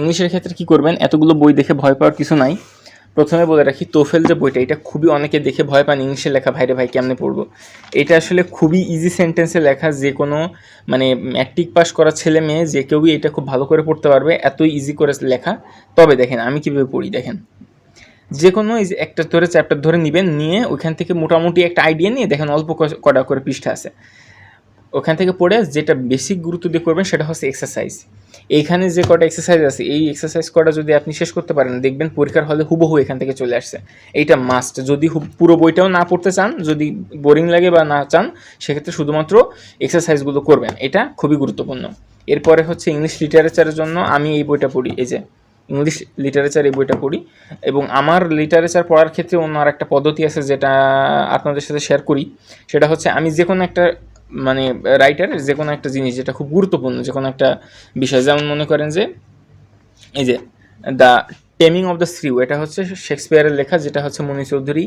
ইংলিশের ক্ষেত্রে কি করবেন? এতগুলো বই দেখে ভয় পাওয়ার কিছু নাই। প্রথমে বলে রাখি, তোফেল যে বইটা, এটা খুবই অনেকে দেখে ভয় পান ইংলিশে লেখা ভাইরে ভাই, কেমনে পড়ব? এটা আসলে খুবই ইজি সেন্টেন্সে লেখা, যে কোনো মানে ম্যাট্রিক পাস করা ছেলে মেয়ে, যে কেউই এটা খুব ভালো করে পড়তে পারবে এত ইজি করে লেখা। তবে দেখেন, আমি কীভাবে পড়ি, দেখেন। যে কোনো একটা ধরে চ্যাপ্টার ধরে নেবেন, নিয়ে ওইখান থেকে মোটামুটি একটা আইডিয়া নিয়ে, দেখেন অল্প কটা করে পৃষ্ঠা আছে। ওখান থেকে পড়ে যেটা বেসিক গুরুত্ব দিয়ে করবেন সেটা হচ্ছে এক্সারসাইজ এইখানে যে কটা এক্সারসাইজ আছে, এই এক্সারসাইজ কটা যদি আপনি শেষ করতে পারেন, দেখবেন পরীক্ষার হলে হুবহু এখান থেকে চলে আসছে। এইটা মাস্ট যদি পুরো বইটাও না পড়তে চান, যদি বোরিং লাগে বা না চান, সেক্ষেত্রে শুধুমাত্র এক্সারসাইজগুলো করবেন। এটা খুবই গুরুত্বপূর্ণ। এরপরে হচ্ছে ইংলিশ লিটারেচারের জন্য আমি এই বইটা পড়ি, এই যে ইংলিশ লিটারেচার এই বইটা পড়ি। এবং আমার লিটারেচার পড়ার ক্ষেত্রে অন্য আর একটা পদ্ধতি আছে যেটা আপনাদের সাথে শেয়ার করি। সেটা হচ্ছে আমি যে কোনো একটা মানে রাইটারের যে কোনো একটা জিনিস যেটা খুব গুরুত্বপূর্ণ যে কোনো একটা বিষয়। যেমন মনে করেন যে, এই যে, the taming of the shrew এটা হচ্ছে শেক্সপিয়ারের লেখা, যেটা হচ্ছে মনি চৌধুরী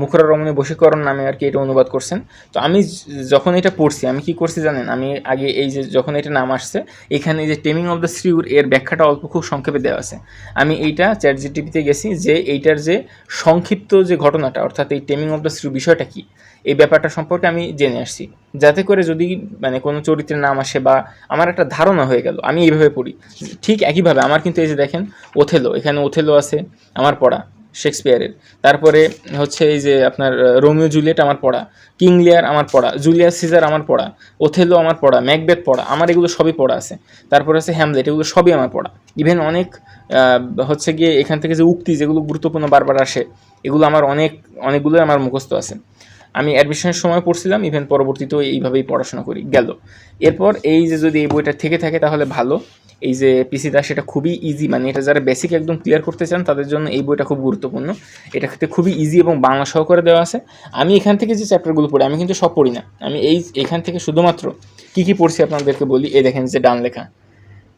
মুখরা রমণী বশীকরণ নামে আর কি এটা অনুবাদ করছেন। তো আমি যখন এটা পড়ছি, আমি কি করছি জানেন? আমি আগে এই যে যখন এটা নাম আসছে, এখানে যে টেমিং অফ দ্য শ্রিউর এর ব্যাখ্যাটা অল্প খুব সংক্ষেপে দেওয়া আছে। আমি এইটা চ্যাট জিটিভিতে গেছি যে, এইটার যে সংক্ষিপ্ত যে ঘটনাটা, অর্থাৎ এই টেমিং অফ দ্য শ্রিউ বিষয়টা কি? এই ব্যাপারটা সম্পর্কে আমি জেনে আসছি। যাতে করে যদি মানে কোনো চরিত্রের নাম আসে বা আমার একটা ধারণা হয়ে গেল, আমি এইভাবে পড়ি। ঠিক একইভাবে আমার কিন্তু এই যে দেখেন, ওথেলো, এখানে ওথেলো আছে আমার পড়া, শেক্সপিয়ারের। তারপরে হচ্ছে এই যে আপনার রোমিও জুলিয়েট আমার পড়া কিং লিয়ার আমার পড়া, জুলিয়াস সিজার আমার পড়া, ওথেলো আমার পড়া, ম্যাকবেথ পড়া, আমার এগুলো সবই পড়া আছে। তারপরে আছে হ্যামলেট, এগুলো সবই আমার পড়া। ইভেন অনেক হচ্ছে গিয়ে এখান থেকে যে উক্তি, যেগুলো গুরুত্বপূর্ণ বারবার আসে, এগুলো আমার অনেক, অনেকগুলোই আমার মুখস্থ আছে। আমি অ্যাডমিশনের সময় পড়ছিলাম ইভেন পরবর্তীতেও এইভাবেই পড়াশোনা করি, গেল। এরপর এই যে যদি এই বইটা থেকে থাকে তাহলে ভালো। এই যে পিসি দাস এটা খুবই ইজি মানে এটা যারা বেসিক একদম ক্লিয়ার করতে চান, তাদের জন্য এই বইটা খুব গুরুত্বপূর্ণ। এটা ক্ষেত্রে খুবই ইজি এবং বাংলা সহকারে দেওয়া আছে। আমি এখান থেকে যে চ্যাপ্টারগুলো পড়ি, আমি কিন্তু সব পড়ি না। আমি এই, এখান থেকে শুধুমাত্র কী কী পড়ছি আপনাদেরকে বলি, এই দেখেন যে ডান লেখা।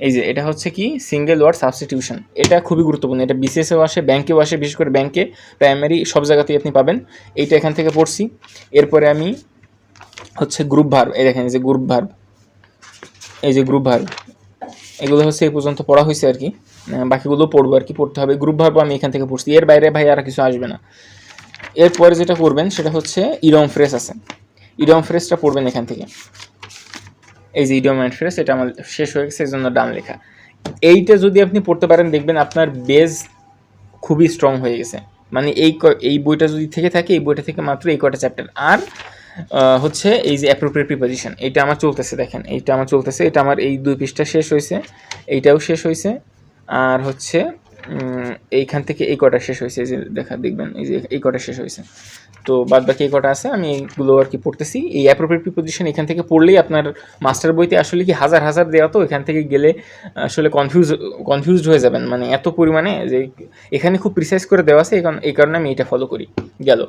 এই যে, এটা হচ্ছে কি? সিঙ্গেল ওয়ার্ড সাবস্টিটিউশন এটা খুবই গুরুত্বপূর্ণ। এটা বিসিএসেও আসে ব্যাংকেও আসে, বিশেষ করে ব্যাংকে প্রাইমারি সব জায়গাতেই আপনি পাবেন। এইটা এখান থেকে পড়ছি। এরপরে আমি হচ্ছে গ্রুপ ভার্ব এই দেখেন যে গ্রুপ ভার্ব এই যে গ্রুপ ভার্ব এগুলো হচ্ছে এই পর্যন্ত পড়া হয়েছে আর কি। বাকিগুলো পড়ব আর কি, পড়তে হবে। গ্রুপ ভার্ব আমি এখান থেকে পড়ছি। এর বাইরে ভাই আর কিছু আসবে না। এরপরে যেটা করবেন, সেটা হচ্ছে ইডম ফ্রেশ আছে। ইডম ফ্রেশটা পড়বেন এখান থেকে। এই যে ইডিয়ম অ্যান্ড ফ্রেস এটা আমার শেষ হয়ে গেছে এই জন্য ডান লেখা। এইটা যদি আপনি পড়তে পারেন, দেখবেন আপনার বেজ খুবই স্ট্রং হয়ে গেছে। মানে এই এই বইটা যদি থেকে থাকে, এই বইটা থেকে মাত্র এই কটা চ্যাপ্টার আর হচ্ছে এই যে অ্যাপ্রোপ্রিয়েট প্রিপোজিশন এইটা আমার চলতেছে, দেখেন, এইটা আমার চলতেছে, এটা আমার এই দুই পৃষ্ঠা শেষ হয়েছে, এইটাও শেষ হয়েছে, আর হচ্ছে এইখান থেকে এই কটা শেষ হয়েছে যে দেখা, দেখবেন, এই যে এই কটা শেষ হয়েছে। তো বাদ বাকি এই কটা আছে, আমি এইগুলো আর কি পড়তেছি। এই অ্যাপ্রোপ্রিয়েট প্রিপোজিশন এখান থেকে পড়লেই আপনার মাস্টার বইতে আসলে কি হাজার হাজার দেওয়া, তো এখান থেকে গেলে আসলে কনফিউজ কনফিউজড হয়ে যাবেন। মানে এত পরিমাণে যে এখানে খুব প্রিসাইজ করে দেওয়া আছে কারণ- এই কারণে আমি এটা ফলো করি। গেল।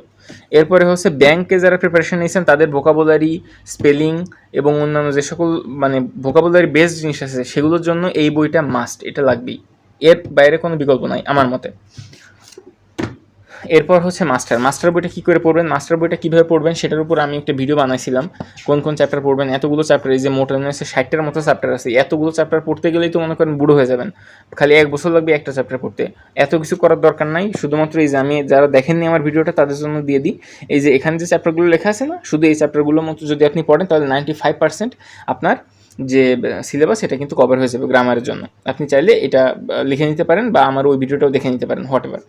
এরপরে হচ্ছে ব্যাংকে যারা প্রিপারেশন নিয়েছেন, তাদের ভোকাবুলারি স্পেলিং এবং অন্যান্য যে সকল মানে ভোকাবুলারি বেস জিনিস আছে, সেগুলোর জন্য এই বইটা মাস্ট এটা লাগবেই। এর বাইরে কোনো বিকল্প নাই আমার মতে। এরপর হচ্ছে মাস্টার। মাস্টার বইটা কী করে পড়বেন? মাস্টার বইটা কীভাবে পড়বেন সেটার উপর আমি একটা ভিডিও বানাইছিলাম। কোন কোন চ্যাপ্টার পড়বেন? এতগুলো চ্যাপ্টার এই যে মোটার আছে ষাটটার মতো চ্যাপ্টার আছে। এতগুলো চ্যাপ্টার পড়তে গেলেই তো মনে করেন বুড়ো হয়ে যাবেন। খালি এক বছর লাগবে একটা চ্যাপ্টার পড়তে। এত কিছু করার দরকার নাই। শুধুমাত্র এই যে আমি যারা দেখেননি আমার ভিডিওটা তাদের জন্য দিয়ে দিই। এই যে এখানে যে চ্যাপ্টারগুলো লেখা আছে না, শুধু এই চ্যাপ্টারগুলোর মতো যদি আপনি পড়েন, তাহলে নাইনটি ফাইভ পার্সেন্ট আপনার যে সিলেবাস সেটা কিন্তু কভার হয়ে যাবে গ্রামারের জন্য। আপনি চাইলে এটা লিখে নিতে পারেন বা আমার ওই ভিডিওটাও দেখে নিতে পারেন হোয়াট এভার